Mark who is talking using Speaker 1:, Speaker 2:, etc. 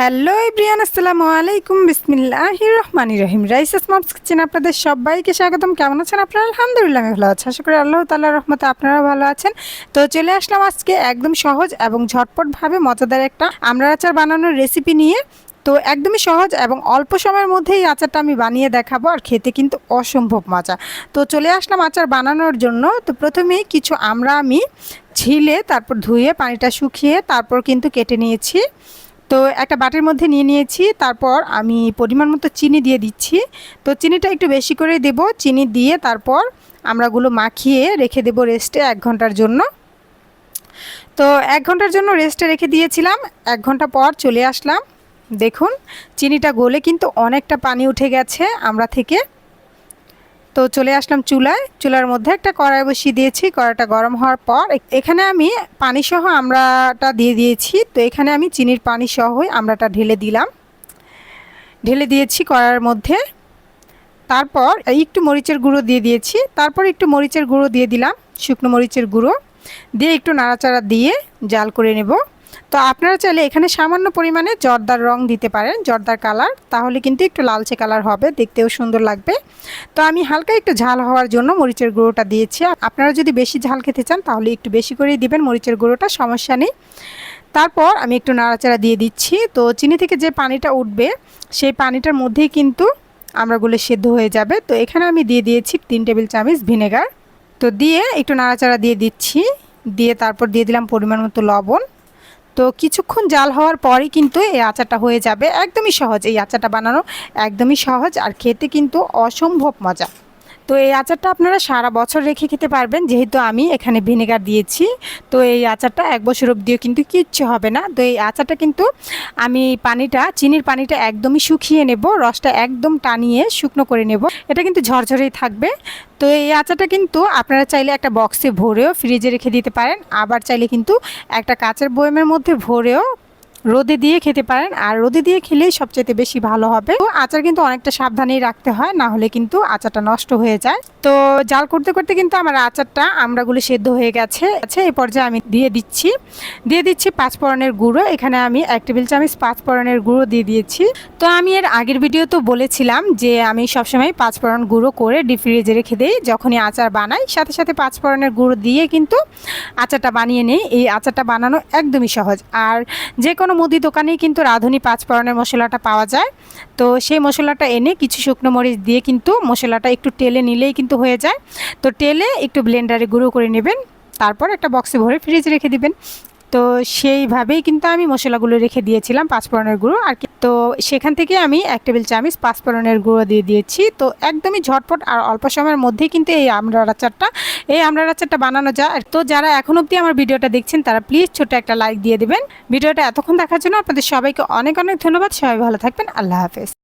Speaker 1: Hello ইব্রিয়ান আসসালামু আলাইকুম। বিসমিল্লাহ রহমান রহিম। রাইস মামস কিচেন আপনাদের সবাইকে স্বাগতম। কেমন আছেন আপনারা? আলহামদুলিল্লাহ, আমি ভালো আছি। আশা করি আল্লাহ তাল্লাহ রহমতে আপনারা ভালো আছেন। তো চলে আসলাম আজকে একদম সহজ এবং ঝটপটভাবে মজাদার একটা আমরা আচার বানানোর রেসিপি নিয়ে। তো একদমই সহজ এবং অল্প সময়ের মধ্যেই আচারটা আমি বানিয়ে দেখাবো আর খেতে কিন্তু অসম্ভব মজা। তো চলে আসলাম আচার বানানোর জন্য। তো প্রথমেই কিছু আমরা আমি ছিলে, তারপর ধুয়ে পানিটা শুকিয়ে তারপর কিন্তু কেটে নিয়েছি। তো একটা বাটির মধ্যে নিয়ে নিয়েছি, তারপর আমি পরিমাণ মতো চিনি দিয়ে দিচ্ছি। তো চিনিটা একটু বেশি করে দেব, চিনি দিয়ে তারপর আমরাগুলো মাখিয়ে রেখে দেব রেস্টে এক ঘণ্টার জন্য। তো এক ঘণ্টার জন্য রেস্টে রেখে দিয়েছিলাম, এক ঘণ্টা পর চলে আসলাম। দেখুন, চিনিটা গলে কিন্তু অনেকটা পানি উঠে গেছে আমরা থেকে। তো চলে আসলাম চুলায়। চুলার মধ্যে একটা কড়াই বসিয়ে দিয়েছি। কড়াইটা গরম হওয়ার পর এখানে আমি পানি সহ আমরাটা দিয়ে দিয়েছি। তো এখানে আমি চিনির পানি সহই আমরাটা ঢেলে দিলাম। ঢেলে দিয়েছি কড়াইয়ের মধ্যে। তারপর একটু মরিচের গুঁড়ো দিয়ে দিয়েছি। তারপর একটু মরিচের গুঁড়ো দিয়ে দিলাম। শুকনো মরিচের গুঁড়ো। দিয়ে একটু নাড়াচাড়া দিয়ে জাল করে নেব। তো আপনারা চাইলে এখানে সামান্য পরিমাণে জর্দার রং দিতে পারেন, জর্দার কালার। তাহলে কিন্তু একটু লালচে কালার হবে, দেখতেও সুন্দর লাগবে। তো আমি হালকা একটু ঝাল হওয়ার জন্য মরিচের গুঁড়োটা দিয়েছি। আপনারা যদি বেশি ঝাল খেতে চান, তাহলে একটু বেশি করেই দিবেন, মরিচের গুঁড়োটা, সমস্যা নেই। তারপর আমি একটু নাড়াচাড়া দিয়ে দিচ্ছি। তো চিনি থেকে যে পানিটা উঠবে, সেই পানিটার মধ্যেই কিন্তু আমরাগুলো সেদ্ধ হয়ে যাবে। তো এখানে আমি দিয়ে দিয়েছি তিন টেবিল চামচ ভিনেগার। তো দিয়ে একটু নাড়াচাড়া দিয়ে দিচ্ছি। দিয়ে তারপর দিয়ে দিলাম পরিমাণ মতো লবণ। তো কিছুক্ষণ জাল হওয়ার পরই কিন্তু এই আচারটা হয়ে যাবে। একদমই সহজ। এই আচারটা বানানো একদমই সহজ আর খেতে কিন্তু অসম্ভব মজা। তো এই আচারটা আপনারা সারা বছর রেখে খেতে পারবেন, যেহেতু আমি এখানে ভিনেগার দিয়েছি। তো এই আচারটা এক বছর অবধিও কিন্তু কিচ্ছু হবে না। তো এই আচারটা কিন্তু আমি পানিটা, চিনির পানিটা একদমই শুকিয়ে নেব, রসটা একদম টানিয়ে শুকনো করে নেব। এটা কিন্তু ঝরঝরেই থাকবে। তো এই আচারটা কিন্তু আপনারা চাইলে একটা বক্সে ভরেও ফ্রিজে রেখে দিতে পারেন। আবার চাইলে কিন্তু একটা কাঁচের বয়মের মধ্যে ভরেও রোদে দিয়ে খেতে পারেন, আর রোদে দিয়ে খেলেই সবচেয়ে বেশি ভালো হবে। তো আচার কিন্তু অনেকটা সাবধানেই রাখতে হয়, না হলে কিন্তু আচারটা নষ্ট হয়ে যায়। তো জাল করতে করতে কিন্তু আমার আচারটা আমরাগুলো সেদ্ধ হয়ে গেছে। আচ্ছা এই পর্যায়ে আমি দিয়ে দিচ্ছি। দিয়ে দিচ্ছি পাঁচ ফোড়নের গুঁড়ো। এখানে আমি এক টেবিল চামচ পাঁচ ফোড়নের গুঁড়ো দিয়ে দিয়েছি। তো আমি এর আগের ভিডিও তো বলেছিলাম যে আমি সবসময় পাঁচ ফোড়ন গুঁড়ো করে ডিপ ফ্রিজে রেখে দিই, যখনই আচার বানাই। সাথে সাথে পাঁচ ফোড়নের গুঁড়ো দিয়ে কিন্তু আচারটা বানিয়ে নিই। এই আচারটা বানানো একদমই সহজ। আর যে কোনো মুদি দোকানেই কিন্তু রাঁধুনি পাঁচ ফোড়নের মশলাটা পাওয়া যায়। তো সেই মশলাটা এনে কিছু শুকনো মরিচ দিয়ে কিন্তু মশলাটা একটু টেলে নিলেই কিন্তু হয়ে যায়। তো টেলে একটু ব্লেন্ডারে গুঁড়ো করে নেবেন। তারপর একটা বক্সে ভরে ফ্রিজ রেখে দিবেন। তো সেইভাবেই কিন্তু আমি মশলাগুলো রেখে দিয়েছিলাম পাঁচফোড়নের গুঁড়ো আর তো সেখান থেকে আমি এক টেবিল চামচ পাঁচফোড়নের গুঁড়ো দিয়ে দিয়েছি। তো একদমই ঝটপট আর অল্প সময়ের মধ্যেই কিন্তু এই আমড়ার আচারটা, এই আমড়ার আচারটা বানানো যায়। আর তো যারা এখন অবধি আমার ভিডিওটা দেখছেন, তারা প্লিজ ছোট একটা লাইক দিয়ে দেবেন। ভিডিওটা এতক্ষণ দেখার জন্য আপনাদের সবাইকে অনেক অনেক ধন্যবাদ। সবাই ভালো থাকবেন। আল্লাহ হাফেজ।